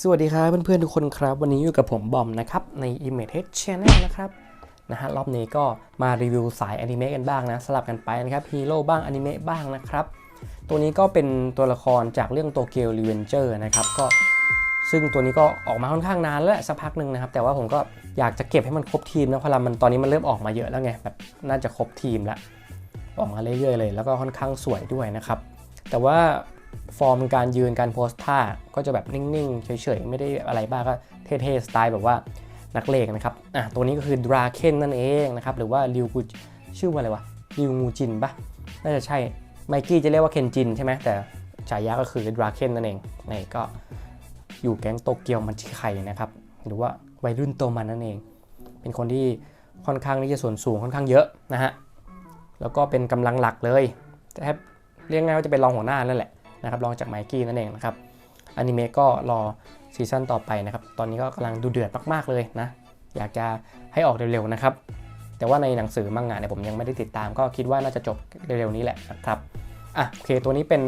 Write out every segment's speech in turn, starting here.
สวัสดีครับเพื่อนๆทุกคนครับ วันนี้อยู่กับผมบอมนะครับ ใน Image Head Channel นะครับนะฮะรอบนี้ก็มารีวิวสายอนิเมะกันบ้างนะสลับกันไปนะครับฮีโร่บ้างอนิเมะบ้างนะครับ ตัวนี้ก็เป็นตัวละครจากเรื่องโตเกียวรีเวนเจอร์นะครับก็ซึ่งตัวนี้ก็ออกมาค่อนข้างนานแล้วแหละสักพักหนึ่งนะครับ แต่ว่าผมก็อยากจะเก็บให้มันครบทีมนะเพราะมันตอนนี้มันเริ่มออกมาเยอะแล้วไงแบบน่าจะครบทีมแล้ว ออกมาเรื่อยๆเลย แล้วก็ค่อนข้างสวยด้วยนะครับ แต่ว่าฟอร์มการยืนการโพสท่าก็จะแบบนิ่งๆ เฉยๆ ไม่ได้อะไรบ้างก็เท่ๆ สไตล์แบบว่านักเลงนะครับ อะ ตัวนี้ก็คือดราเคนนั่นเองนะครับ หรือว่าริวกูชื่อว่าอะไรวะริวงูจินปะน่าจะใช่ ไมกี้จะเรียกว่าเคนจินใช่ไหม แต่ฉายาก็คือดราเคนนั่นเองนี่ก็อยู่แก๊งโตเกียวมันชิไคนะครับ หรือว่าวัยรุ่นโตมันนั่นเอง เป็นคนที่ค่อนข้างที่จะส่วนสูงค่อนข้างเยอะนะฮะ แล้วก็เป็นกำลังหลักเลยแทบเรียกง่ายว่าจะเป็นรองหัวหน้านั่นแหละนะครับรองจากไมกี้นั่นเองนะครับอนิเมะก็รอซีซั่นต่อไปนะครับ ตอนนี้ก็กำลังดูเดือดมากๆเลยนะ อยากจะให้ออกเร็วๆนะครับ แต่ว่าในหนังสือมังงะเนี่ยผมยังไม่ได้ติดตาม ก็คิดว่าน่าจะจบเร็วๆนี้แหละนะครับอะโอเค ตัวนี้เป็น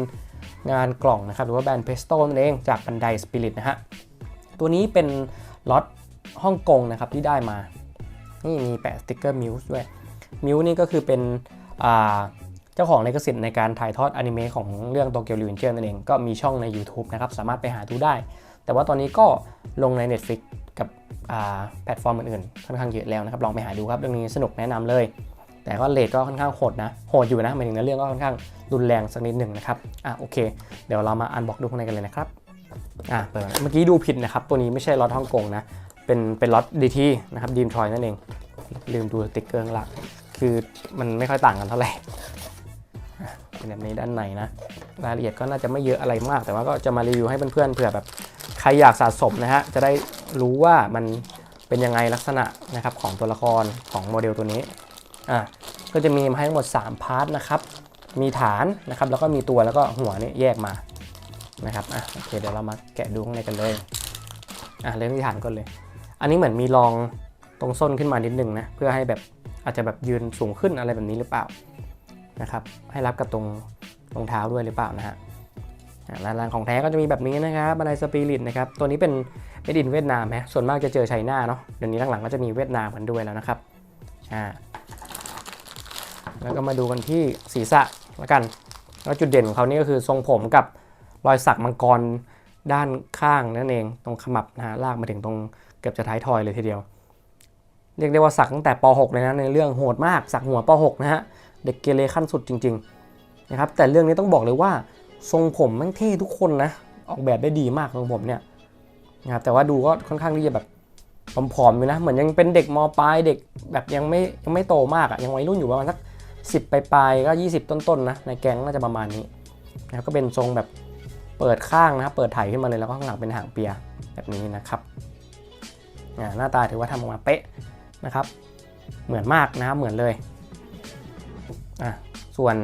งานกล่องนะครับ หรือว่าแบรนด์เพสโต้นั่นเองจากบันไดสปิริตนะฮะ ตัวนี้เป็นล็อตฮ่องกงนะครับที่ได้มา นี่มีแปะสติกเกอร์มิวส์ด้วยมิวส์นี่ก็คือเป็น เจ้าของลิขสิทธิ์ในการถ่ายทอดอนิเมะของเรื่องโตเกียวรีเวนเจอร์นั่นเอง ก็มีช่องใน YouTube นะครับ สามารถไปหาดูได้ แต่ว่าตอนนี้ก็ลงใน Netflix กับแพลตฟอร์มอื่นๆ ค่อนข้างเยอะแล้วนะครับ ลองไปหาดูครับ เรื่องนี้สนุกแนะนำเลย แต่ก็เลทก็ค่อนข้างโหดนะ โหดอยู่นะหมายถึงในเรื่องก็ค่อนข้างรุนแรงสักนิดหนึ่งนะครับ อะโอเค เดี๋ยวเรามาอันบอกดูข้างในกันเลยนะครับ อะเปิด เมื่อกี้ดูผิดนะครับ ตัวนี้ไม่ใช่ล็อตฮ่องกงนะ เป็นเป็นล็อตดีทีนะครับดีมทรอยนั่นเอง ลืมดูสติ๊กเกอร์ข้างหลัง คือมันไม่ค่อยต่างกันเท่าไหร่เป็นแบบนี้ด้านในนะรายละเอียดก็น่าจะไม่เยอะอะไรมาก แต่ว่าก็จะมารีวิวให้เพื่อนๆเผื่อแบบใครอยากสะสมนะฮะจะได้รู้ว่ามันเป็นยังไงลักษณะนะครับของตัวละครของโมเดลตัวนี้อะก็จะมีมาให้ทั้งหมด 3 พาร์ทนะครับมีฐานนะครับแล้วก็มีตัวแล้วก็หัวเนี่ยแยกมานะครับอะโอเคเดี๋ยวเรามาแกะดูข้างในกันเลยอะเริ่มที่ฐานก่อนเลย อันนี้เหมือนมีรองตรงส้นขึ้นมานิดนึงนะเพื่อให้แบบ อาจจะแบบยืนสูงขึ้นอะไรแบบนี้หรือเปล่านะครับให้รับกับตรงรองเท้าด้วยหรือเปล่านะฮะลายลางของแท้ก็จะมีแบบนี้นะครับบันไดสปิริตนะครับตัวนี้เป็นเมดินเวียดนามฮะส่วนมากจะเจอไชน่าเนาะเดี๋ยวนี้หลังๆก็จะมีเวียดนามกันด้วยแล้วนะครับอ่าแล้วก็มาดูกันที่ศีรษะแล้วกันแล้วจุดเด่นของเขานี่ก็คือทรงผมกับรอยสักมังกรด้านข้างนั่นเอง ตรงขมับนะฮะลากมาถึงตรงเกือบจะท้ายทอยเลยทีเดียว เรียกได้ว่าสักตั้งแต่ป .6 เลยนะในเรื่องโหดมากสักหัวป .6 นะฮะเด็กเกเรขั้นสุดจริงๆนะครับแต่เรื่องนี้ต้องบอกเลยว่าทรงผมแม่งเท่ทุกคนนะออกแบบได้ดีมากทรงผมเนี่ยนะครับแต่ว่าดูก็ค่อนข้างที่จะแบบผอมๆอยู่นะเหมือนยังเป็นเด็กมปลายเด็กแบบยังไม่ยังไม่โตมากอะ่ะยังวัยรุ่นอยู่ประมาณสักสิบปลายๆก็ 20 ต้นๆนะในแก๊งน่าจะประมาณนี้นะครับก็เป็นทรงแบบเปิดข้างนะครับเปิดไถขึ้นมาเลยแล้วก็ข้างหลังเป็นหางเปียแบบนี้นะครับหน้าตาถือว่าทำออกมาเป๊ะ นะครับ เหมือนมากนะครับเหมือนเลยอะส่วน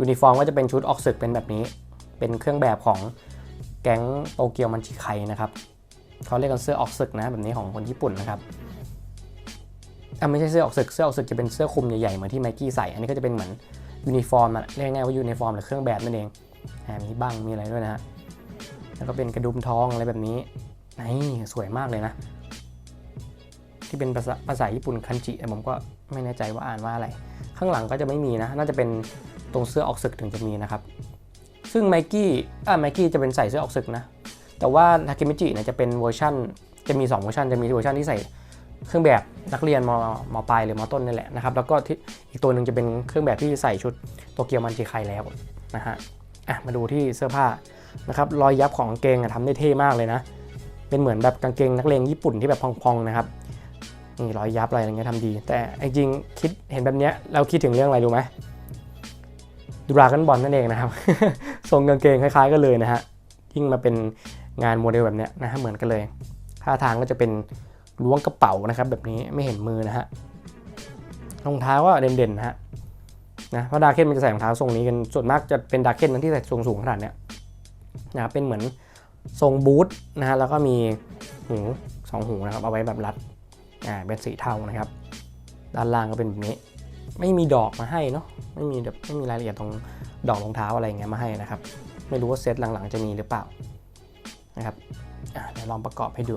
ยูนิฟอร์มก็จะเป็นชุดออกศึกเป็นแบบนี้ เป็นเครื่องแบบของแก๊งโตเกียวมันชิไคนะครับเขาเรียกกันเสื้อออกศึกนะแบบนี้ของคนญี่ปุ่นนะครับอะไม่ใช่เสื้อออกศึกเสื้อออกศึกจะเป็นเสื้อคลุมใหญ่ๆเหมือนที่ไมกี้ใส่ อันนี้ก็จะเป็นเหมือนยูนิฟอร์มอะเรียกง่ายว่ายูนิฟอร์มหรือเครื่องแบบนั่นเองมีบ้างมีอะไรด้วยนะฮะแล้วก็เป็นกระดุมทองอะไรแบบนี้นี่สวยมากเลยนะ ที่เป็นภาษาภาษาญี่ปุ่นคันจิผมก็ไม่แน่ใจว่าอ่านว่าอะไร ข้างหลังก็จะไม่มีนะ น่าจะเป็นตรงเสื้อออกศึกถึงจะมีนะครับ ซึ่งไมกี้อ่าไมกี้จะเป็นใส่เสื้อออกศึกนะ แต่ว่าทาเคมิจิเนี่ยจะเป็นเวอร์ชันจะมี 2 เวอร์ชันจะมีเวอร์ชันที่ใส่เครื่องแบบนักเรียนมมปลายหรือมต้นนี่แหละนะครับ แล้วก็ที่อีกตัวหนึ่งจะเป็นเครื่องแบบที่ใส่ชุดโตเกียวมันจิไคแล้วนะฮะ อะมาดูที่เสื้อผ้านะครับรอยยับของกางเกงอะทำได้เท่มากเลยนะ เป็นเหมือนแบบกางเกงนักเลงญี่ปุ่นที่แบบพองๆนะครับ นี่รอยยับอะไรอย่างเงี้ยทำดี แต่จริงคิดเห็นแบบเนี้ยเราคิดถึงเรื่องอะไรรู้ไหมดรากันบอลนั่นเองนะครับทรงกางเกงคล้าย ๆกันเลยนะฮะยิ่งมาเป็นงานโมเดลแบบเนี้ยนะฮะเหมือนกันเลยท่าทางก็จะเป็นล้วงกระเป๋านะครับ แบบนี้ไม่เห็นมือนะฮะรองเท้าก็เด่นๆนะฮะนะเพราะดาเคนมันจะใส่รองเท้าทรงนี้กันส่วนมากจะเป็นดาเคนนั้นที่ใส่ทรงสูงขนาดเนี้ยนะครับเป็นเหมือนทรงบูทนะฮะแล้วก็มีหูสองหูนะครับเอาไว้แบบรัด อ่าเป็นสีเทานะครับ ด้านล่างก็เป็นแบบนี้ ไม่มีดอกมาให้เนาะไม่มีแบบไม่มีรายละเอียดตรงดอกรองเท้าอะไรอย่างเงี้ยมาให้นะครับ ไม่รู้ว่าเซตหลังๆจะมีหรือเปล่านะครับอะเดี๋ยวลองประกอบให้ดู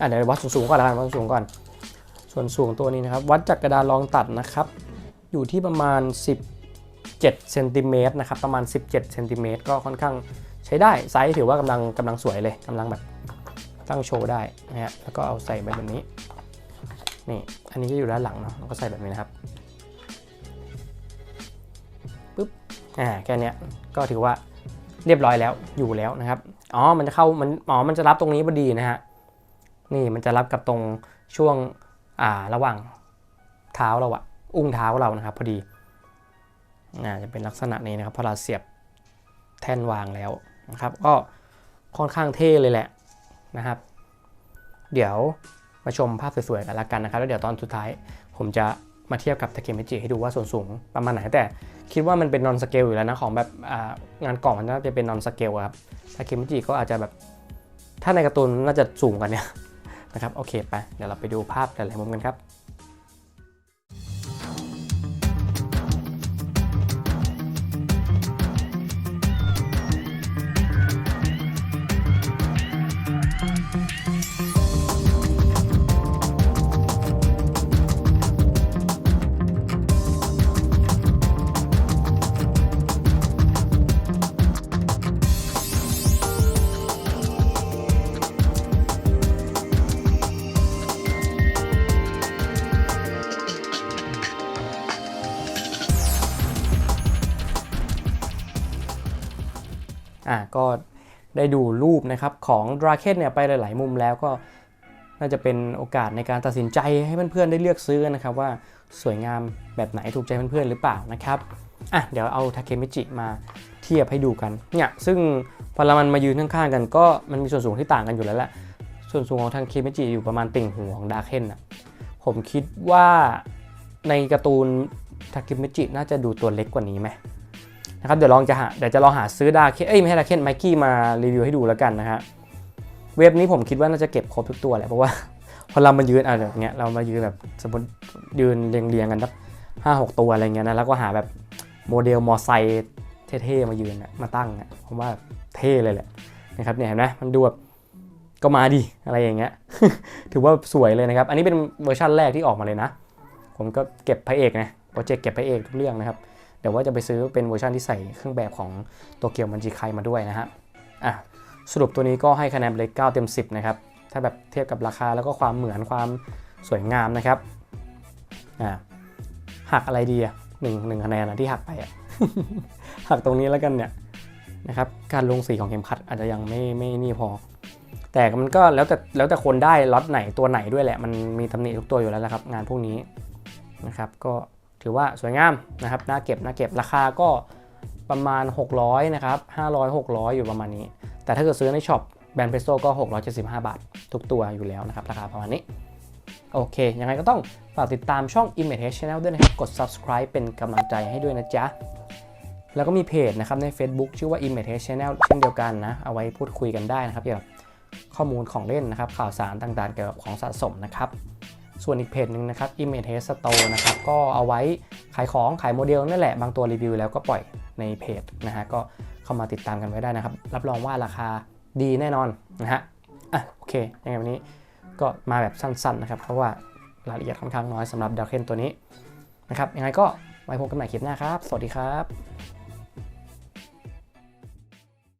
อะเดี๋ยววัดสูงก่อนละกันวัดสูงก่อน ส่วนสูงตัวนี้นะครับ วัดจากกระดานรองตัดนะครับ อยู่ที่ประมาณ 17เซนติเมตรนะครับประมาณ 17เซนติเมตรก็ค่อนข้างใช้ได้ไซส์ถือว่ากำลังกำลังสวยเลยกำลังแบบ ตั้งโชว์ได้นะฮะแล้วก็เอาใส่ไปแบบนี้นี่อันนี้จะอยู่ด้านหลังเนาะแล้วก็ใส่แบบนี้นะครับปึ๊บอ่าแค่นี้ก็ถือว่าเรียบร้อยแล้วอยู่แล้วนะครับอ๋อมันจะเข้ามันอ๋อมันจะรับตรงนี้พอดีนะฮะนี่มันจะรับกับตรงช่วงอ่าระหว่างเท้าเราอะอุ้งเท้าเรานะครับพอดีอ่าจะเป็นลักษณะนี้นะครับพอเราเสียบแท่นวางแล้วนะครับ ก็ค่อนข้างเท่เลยแหละ นะครับ เดี๋ยวมาชมภาพสวยๆกันละกันนะครับ แล้วเดี๋ยวตอนสุดท้าย ผมจะมาเทียบกับทาเคมิจิให้ดูว่าส่วนสูงประมาณไหนแต่คิดว่ามันเป็นนอนสเกลอยู่แล้วนะของแบบงานกล่องมันน่าจะเป็นนอนสเกลครับทาเคมิจิก็อาจจะแบบถ้าในการ์ตูนน่าจะสูงกว่านี้นะครับโอเคไปเดี๋ยวเราไปดูภาพหลายๆมุมกันครับ อะก็ได้ดูรูปนะครับของดราเคนเนี่ยไปหลาย ๆ มุมแล้วก็น่าจะเป็นโอกาสในการตัดสินใจให้เพื่อน ๆ ได้เลือกซื้อนะครับว่าสวยงามแบบไหนถูกใจเพื่อน ๆ หรือเปล่านะครับอะเดี๋ยวเอาทาเคมิจิมาเทียบให้ดูกันเนี่ยซึ่งพอเรามันมายืนข้าง ๆ กันก็มันมีส่วนสูงที่ต่างกันอยู่แล้วแหละส่วนสูงของทางเคมิจิอยู่ประมาณติ่งหูของดาเคนอะผมคิดว่าในการ์ตูนทาเคมิจิน่าจะดูตัวเล็กกว่านี้ไหม นะครับเดี๋ยวลองจะหาเดี๋ยวจะลองหาซื้อดาเคนเอ้ยไม่ใช่ดาเคนไมกี้มารีวิวให้ดูแล้วกันนะฮะเว็บนี้ผมคิดว่าน่าจะเก็บครบทุกตัวแหละเพราะว่าพอเรามายืนอะแบบเงี้ยเรามายืนแบบสมมติยืนเรียงๆกันสักห้าหกตัวอะไรเงี้ยนะแล้วก็หาแบบโมเดลมอไซค์เท่ๆมายืนอะมาตั้งอะผมว่าเท่เลยแหละนะครับเนี่ยเห็นไหมมันดูแบบก็มาดิอะไรอย่างเงี้ยถือว่าสวยเลยนะครับ อันนี้เป็นเวอร์ชันแรกที่ออกมาเลยนะ ผมก็เก็บพระเอกนะโปรเจกต์เก็บพระเอกทุกเรื่องนะครับ เดี๋ยวว่าจะไปซื้อเป็นเวอร์ชันที่ใส่เครื่องแบบของโตเกียวมันจิไคมาด้วยนะฮะอะสรุปตัวนี้ก็ให้คะแนนเลย9เต็ม 10 นะครับ ถ้าแบบเทียบกับราคาแล้วก็ความเหมือนความสวยงามนะครับอะหักอะไรดีอะหนึ่งหนึ่งคะแนนนะที่หักไปอะหักตรงนี้แล้วกันเนี่ยนะครับการลงสีของเข็มขัดอาจจะยังไม่ไม่นี่พอ แต่มันก็แล้วแต่แล้วแต่คนได้ล็อตไหนตัวไหนด้วยแหละ มันมีตำหนิทุกตัวอยู่แล้วนะครับ งานพวกนี้นะครับก็ ถือว่าสวยงามนะครับน่าเก็บน่าเก็บราคาก็ประมาณ 600นะครับ500 600 อยู่ประมาณนี้ แต่ถ้าเกิดซื้อในช็อปแบรนด์เพโซก็ 675 บาท ทุกตัวอยู่แล้วนะครับ ราคาประมาณนี้ โอเค ยังไงก็ต้องฝากติดตามช่อง Image Head Channel ด้วยนะครับ กด subscribe เป็นกำลังใจให้ด้วยนะจ๊ะ แล้วก็มีเพจนะครับใน Facebook ชื่อว่า Image Head Channel เช่นเดียวกันนะ เอาไว้พูดคุยกันได้นะครับเกี่ยวกับข้อมูลของเล่นนะครับ ข่าวสารต่างๆเกี่ยวกับของสะสมนะครับ ส่วนอีกเพจหนึ่งนะครับ Image h e Store นะครับก็เอาไว้ขายของขายโมเดลนั่นแหละบางตัวรีวิวแล้วก็ปล่อยในเพจนะฮะก็เข้ามาติดตามกันไว้ได้นะครับ รับรองว่าราคาดีแน่นอนนะฮะอะโอเคยังไงวันนี้ก็มาแบบสั้นๆนะครับเพราะว่ารายละเอียดค่อนข้างน้อยสำหรับดาวเคนตัวนี้นะครับยังไงก็ไว้พบกันใหม่คลิปหน้าครับ สวัสดีครับ